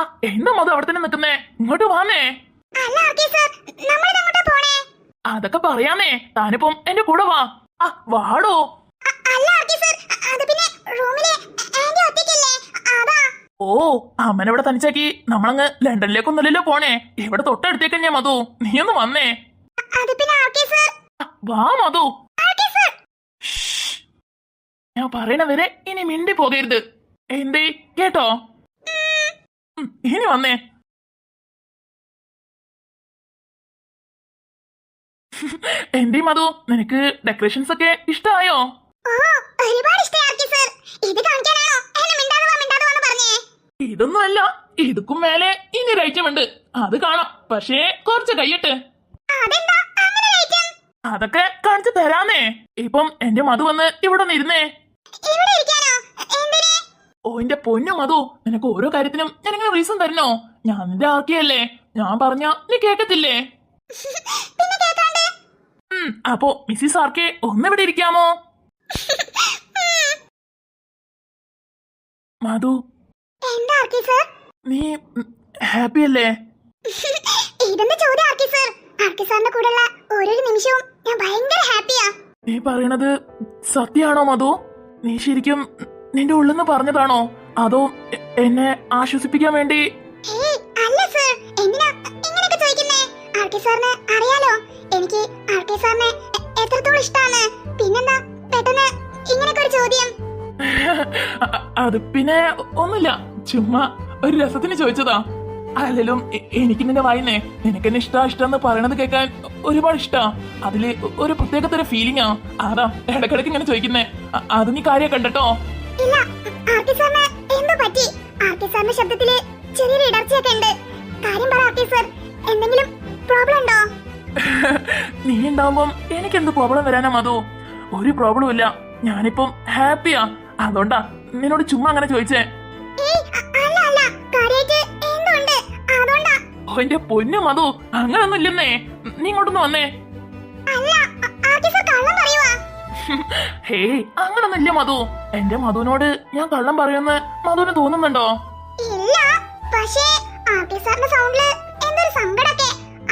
ആ എന്താ മത അവിടെ തന്നെ നിൽക്കുന്നേ? ഇങ്ങോട്ട് വാന്നേ. അതൊക്കെ പറയാന്നേ. താനിപ്പം എന്റെ കൂടെ വാ. ആ വാടോ. ഓ അമ്മനെവിടെ തനിച്ചാക്കി നമ്മളങ്ങ് ലണ്ടനിലേക്കൊന്നുമല്ലല്ലോ പോണേ. ഇവിടെ തൊട്ടടുത്തേക്ക് ഞാൻ മധു. നീ ഒന്ന് വന്നേ. വാ മധു. ഞാൻ പറയണ വരെ ഇനി മിണ്ടി പോകരുത്. എന്തേ കേട്ടോ? ഇനി വന്നേ. എന്റെ മധു നിനക്ക് ഡെക്കറേഷൻസ് ഒക്കെ ഇഷ്ടമായോ ഒരുപാട് സർ. ഇത് കാണിക്കാനാണോ? എന്നെ മിണ്ടാതെ വാ മിണ്ടാതെ വാന്ന് പറഞ്ഞേ. ഇതൊന്നും അല്ല ഇതുക്കും മേലെ ഇനി ഉണ്ട്. അത് കാണാം പക്ഷേ കുറച്ച് കൈയിട്ട്. അതെന്താ? അങ്ങനെ അതൊക്കെ കാണിച്ചു തരാന്നേ. ഇപ്പം എന്റെ മധു വന്ന് ഇവിടെ ഒന്ന് ഇരുന്നേ ഇവിടെ ഇരിക്കാനോ? ഓ എന്റെ പൊന്നു മധു നിനക്ക് ഓരോ കാര്യത്തിനും ഞാൻ ഇങ്ങനെ റീസൺ തരണോ? ഞാൻ നിന്റെ ആക്കിയല്ലേ? ഞാൻ പറഞ്ഞ നീ കേക്കത്തില്ലേ? അപ്പോ മിസ്സിസ് ആർക്കെ ഒന്നിവിടെ ഇരിക്കാമോ? മധു. നീ ഹാപ്പി അല്ലേ? നീ പറയണത് സത്യാണോ മധു? നീ ശരിക്കും നിന്റെ ഉള്ളെന്ന് പറഞ്ഞതാണോ? അതോ എന്നെ ആശ്വസിപ്പിക്കാൻ വേണ്ടി? അല്ല സർ. എന്തിനാ ഇങ്ങനെയൊക്കെ ചോദിക്കുന്നേ? ആർക്കെ സാറിന് അറിയാലോ. എനിക്ക് ആർക്കെ സാറിനെ എത്രത്തോളം ഇഷ്ടാണ് പിന്നെന്താ പെട്ടെന്ന് ഇങ്ങനെയൊക്കെ ഒരു ചോദ്യം? അത് പിന്നെ ഒന്നുമില്ല. ചുമ്മാ ഒരു രസത്തിന് ചോദിച്ചതാ. അല്ലെങ്കിലും എനിക്ക് നിന്റെ വായിന്നേ. നിനക്ക് എന്നെ ഇഷ്ടാ ഇഷ്ടം പറയണത് കേൾക്കാൻ ഒരുപാട് ഇഷ്ടാ. അതിൽ ഒരു പ്രത്യേക തരം ഫീലിംഗാ അതാ ഇടക്കിടക്ക് ഇങ്ങനെ ചോദിക്കുന്നേ. അത് നീ കാര്യം കണ്ടട്ടോ? ഇല്ല ആർക്കെ സാറിന് എന്തോ പറ്റി? ആർക്കെ സാറിന്റെ ശബ്ദത്തിൽ ചെറിയൊരു ഇടർച്ചയൊക്കെ ഉണ്ട്. കാര്യം പറ ആർക്കെ സർ എന്തെങ്കിലും പ്രോബ്ലം ഉണ്ടോ? നീ ഉണ്ടാവുമ്പം എനിക്ക് എന്ത് പ്രോബ്ലം വരാനാ മധു? ഒരു പ്രോബ്ലം ഇല്ല. ഞാനിപ്പം ഹാപ്പിയാ അതുകൊണ്ടാ നിന്നോട് ചുമ്മാ അങ്ങനെ ചോദിച്ചേ. എന്റെ പൊന്നു മധു. അങ്ങനൊന്നും ഇല്ലെന്നേ. നീ ഇങ്ങോട്ടൊന്ന് വന്നേ. അല്ല ഹേയ് അങ്ങനൊന്നില്ല മധു. എന്റെ മധുവിനോട് ഞാൻ കള്ളം പറയുമെന്ന് മധുവിന് തോന്നുന്നുണ്ടോ? ഇല്ല പക്ഷേ ആർക്കെ സാറിന്റെ സൗണ്ടിൽ എന്തൊരു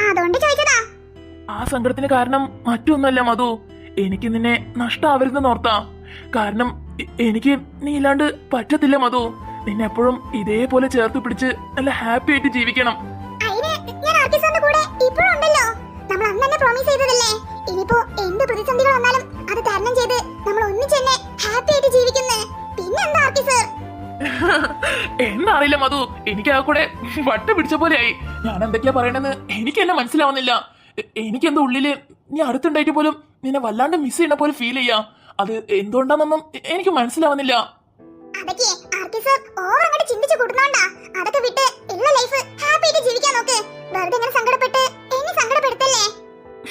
അതുകൊണ്ട് ചോദിച്ചതാ. ആ സങ്കടത്തിന് കാരണം മറ്റൊന്നല്ല മധു. എനിക്ക് നിന്നെ നഷ്ടാവരുതെന്ന് ഓർത്താ. കാരണം എനിക്ക് നീ ഇല്ലാണ്ട് പറ്റത്തില്ല മധു. നിന്നെ എപ്പോഴും ഇതേപോലെ ചേർത്ത് പിടിച്ച് നല്ല ഹാപ്പി ആയിട്ട് ജീവിക്കണം. ഇപ്പോഴും ഉണ്ടല്ലോ. നമ്മൾ അന്ന് തന്നെ പ്രോമിസ് ചെയ്തതല്ലേ? ഇനിയിപ്പോ എന്ത് പ്രതിസന്ധികൾ വന്നാലും അത് തരണം ചെയ്ത് നമ്മൾ ഒന്നിച്ച് തന്നെ ഹാപ്പി ആയിട്ട് ജീവിക്കുന്നേ. പിന്നെന്താ ഓഫീസർ സർ എന്നറിയില്ല മധു എനിക്ക് ആ കൂടെ വട്ട പിടിച്ച പോലെയായി. ഞാൻ എന്തൊക്കെയാ പറയണെന്ന് എനിക്ക് എന്നെ മനസ്സിലാവുന്നില്ല. എനിക്ക് എന്തോ ഉള്ളിൽ നീ അടുത്തുണ്ടായിട്ട് പോലും നിന്നെ വല്ലാണ്ട് മിസ് ചെയ്യണ പോലെ ഫീൽ ചെയ്യാം. അത് എന്തുകൊണ്ടാണെന്നൊന്നും എനിക്ക് മനസ്സിലാവുന്നില്ല. അതൊക്കെ ഓവർ അങ്ങോട്ട് ചിന്തിച്ചു കൂട്ടുന്നോണ്ടാ. അതൊക്കെ വിട്ട് എല്ലാ ലൈഫ് ഹാപ്പി ആയിട്ട് ജീവിക്കാൻ നോക്ക്. വെറുതെ ഇങ്ങനെ സങ്കടപ്പെട്ട്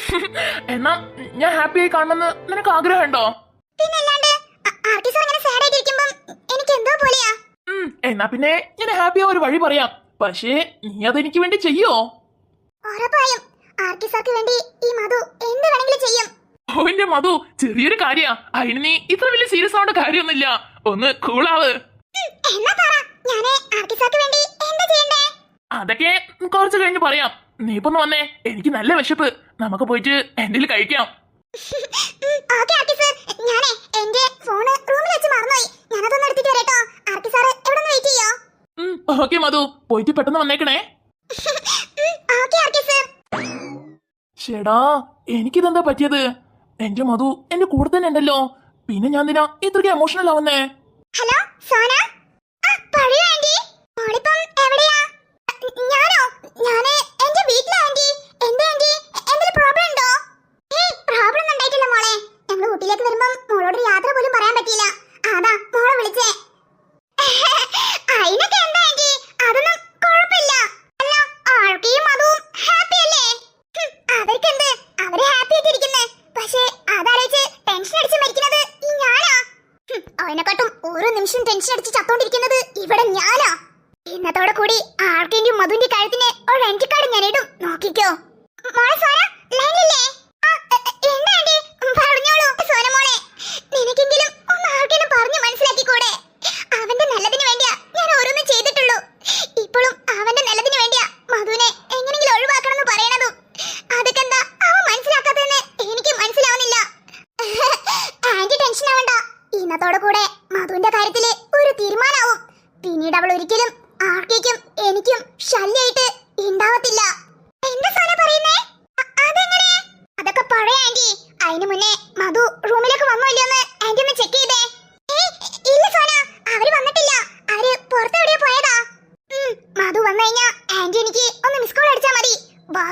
എന്നാ ഞാൻ ഹാപ്പി ആയി കാണണമെന്ന് നിനക്ക് ആഗ്രഹമുണ്ടോ? എന്നാ പിന്നെ ഞാൻ ഹാപ്പി ആ ഒരു വഴി പറയാം. പക്ഷേ നീ അതെനിക്ക് വേണ്ടി ചെയ്യോ? ഉറപ്പായും. വേണ്ടി ഈ മധു എന്ത് വേണമെങ്കിലും ചെയ്യും. ഓ എന്റെ മധു ചെറിയൊരു കാര്യാ. അതിന് നീ ഇത്ര വലിയ സീരിയസ് ആവേണ്ട കാര്യമൊന്നുമില്ല. ഒന്ന് കൂളാവ് അതൊക്കെ കുറച്ച് കഴിഞ്ഞ് പറയാം. നീ ഇപ്പൊന്ന് വന്നേ. എനിക്ക് നല്ല വിശപ്പ്. നമുക്ക് പോയിട്ട് എന്തെങ്കിലും കഴിക്കാം. ഓക്കേ മധു. പോയിട്ട് പെട്ടെന്ന് വന്നേക്കണേ. ചേടാ എനിക്കിതെന്താ പറ്റിയത്? എന്റെ മധു എന്റെ കൂടെ തന്നെ ഉണ്ടല്ലോ. പിന്നെ ഞാൻ എന്തിനാ ഇത്രയ്ക്ക് എമോഷണൽ ആവുന്നേ? ഹലോ സോന ആ പഴയ ആന്റി മോളിപ്പം എവിടെയാ ഞാനോ ഞാൻ എന്റെ വീട്ടിലാ ആന്റി എന്താ ആന്റി എന്തെങ്കിലും പ്രോബ്ലം ഉണ്ടോ ഏയ് പ്രോബ്ലം ഒന്നും ഉണ്ടായിട്ടില്ല മോളെ ഞങ്ങൾ ഊട്ടിയിലേക്ക് വരുമ്പം മോളോട് ഒരു യാത്ര പോലും പറയാൻ പറ്റിയില്ല അതാ മോളെ വിളിച്ചേ അതിനൊക്കെ എന്താ ആന്റി അതൊന്നും കുഴപ്പമില്ല അല്ല ആൾക്കും അതും ഹാപ്പി അല്ലേ ഹും, അവർക്കെന്ത് അവർ ഹാപ്പി ആയിട്ടിരിക്കുന്നേ പക്ഷേ അതാലോചിച്ച് ടെൻഷൻ അടിച്ച് മരിക്കുന്നത് ഈ ഞാനാ ഹും, അതിനെക്കാട്ടും ഓരോ നിമിഷം ടെൻഷൻ അടിച്ച് ചത്തോണ്ടിരിക്കുന്നത് ഇവിടെ ഞാനാ. ഇന്നത്തോടെ കൂടി ആർക്കെങ്കിലും മധുവിന്റെ കഴുത്തിന് ഒരു എന്റിക്കാട് ഞാൻ ഇടും നോക്കിക്കോ. മോളെ ലൈനില്ലേ എന്താ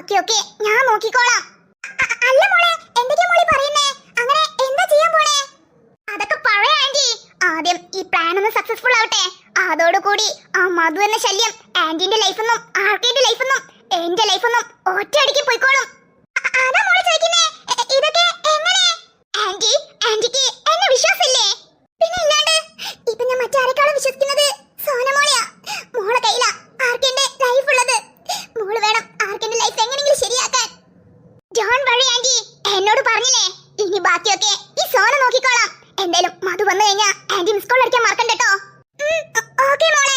ഓക്കെ ഓക്കെ. ഞാൻ നോക്കിക്കോളാം. അല്ല മോളെ എന്തൊക്കെയാ മോളി പറയുന്നേ? അങ്ങനെ എന്താ ചെയ്യാൻ പോണേ? അതൊക്കെ പഴയ ആന്റി. ആദ്യം ഈ പ്ലാൻ ഒന്ന് സക്സസ്ഫുൾ ആവട്ടെ. അതോടുകൂടി ആ മധു എന്ന ശല്യം ആന്റിന്റെ ലൈഫെന്നും ആർക്കേന്റെ ലൈഫെന്നും എന്റെ ലൈഫെന്നും ഒറ്റയടിക്ക് പോയിക്കോളും. ഓക്കെ ഓക്കെ ഈ സോണ നോക്കിക്കോളാം. എന്തേലും മധു വന്നു കഴിഞ്ഞാ ആന്റി മിസ് കോൾ അടിക്കാൻ മറക്കണ്ട ഓക്കെ മോളെ.